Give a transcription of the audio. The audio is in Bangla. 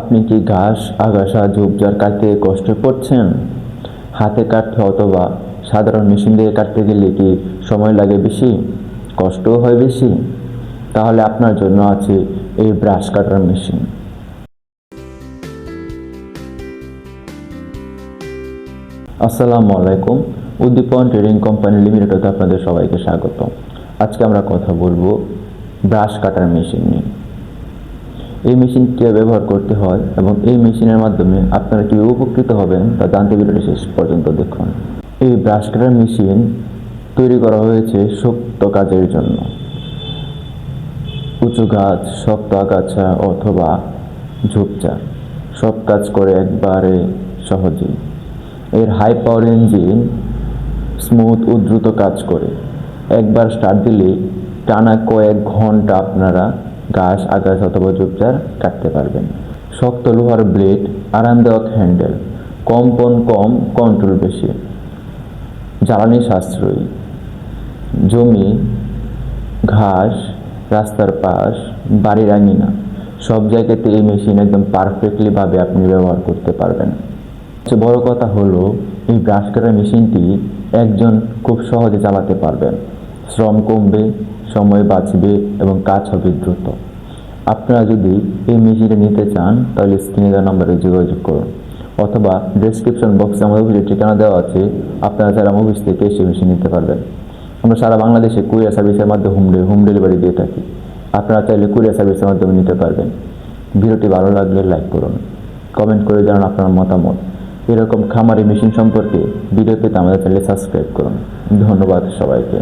আপনি কি ঘাস, আগাছা, ঝোপঝাড় কাটতে কষ্ট পড়ছেন হাতে কাটতে অথবা সাধারণ মেশিন দিয়ে কাটতে গেলে কি সময় লাগে বেশি? কষ্টও হয় বেশি? তাহলে আপনার জন্য আছে এই ব্রাশ কাটার মেশিন। আসসালামু আলাইকুম, উদ্দীপন ট্রেডিং কোম্পানি লিমিটেডে আপনাদের সবাইকে স্বাগত আজকে আমরা কথা বলব ব্রাশ কাটার মেশিন নিয়ে। এই মেশিনটি ব্যবহার করতে হয় এবং এই মেশিনের মাধ্যমে আপনারা কীভাবে উপকৃত হবেন তা জানতে ভিডিওটি শেষ পর্যন্ত দেখুন। এই ব্রাশ কাটার মেশিন তৈরি করা হয়েছে শক্ত কাজের জন্য। উঁচু গাছ, শক্ত আগাছা অথবা ঝোপঝাড়, সব কাজ করে একবারে সহজেই। এর হাই পাওয়ার ইঞ্জিন স্মুথ ও দ্রুত কাজ করে। একবার স্টার্ট দিলে টানা কয়েক ঘণ্টা আপনারা ঘাস আগাছ অথবা ঝোপঝাড় কাটতে পারবেন। শক্ত লোহার ব্লেড, আরামদায়ক হ্যান্ডেল কম্পন কম কন্ট্রোল বেশি। জ্বালানি সাশ্রয়ী। জমি, ঘাস, রাস্তার পাশ, বাড়ির আঙিনা, সব জায়গাতে এই মেশিন একদম পারফেক্টলি ভাবে আপনি ব্যবহার করতে পারবেন। সবচেয়ে বড় কথা হলো, এই ব্রাশ কাটার মেশিনটি একজন খুব সহজে চালাতে পারবেন। শ্রম কমবে, সময় বাঁচবে এবং কাজ হবে দ্রুত। আপনারা যদি এই মেশিনটা নিতে চান, তাহলে স্ক্রিনে দেওয়া নম্বরে যোগাযোগ করুন। অথবা ডেসক্রিপশন বক্সে আমাদের অফিসের ঠিকানা দেওয়া আছে, আপনারা যারা অফিস থেকে সেই মেশিন নিতে পারবেন। আমরা সারা বাংলাদেশে কুরিয়ার সার্ভিসের মাধ্যমে হোম হোম ডেলিভারি দিয়ে থাকি। আপনারা চাইলে কুরিয়ার সার্ভিসের মাধ্যমে নিতে পারবেন। ভিডিওটি ভালো লাগলে লাইক করুন। কমেন্ট করে জানান আপনার মতামত। এরকম খামারি মেশিন সম্পর্কে ভিডিও পেতে আমাদের চ্যানেলে সাবস্ক্রাইব করুন। ধন্যবাদ সবাইকে।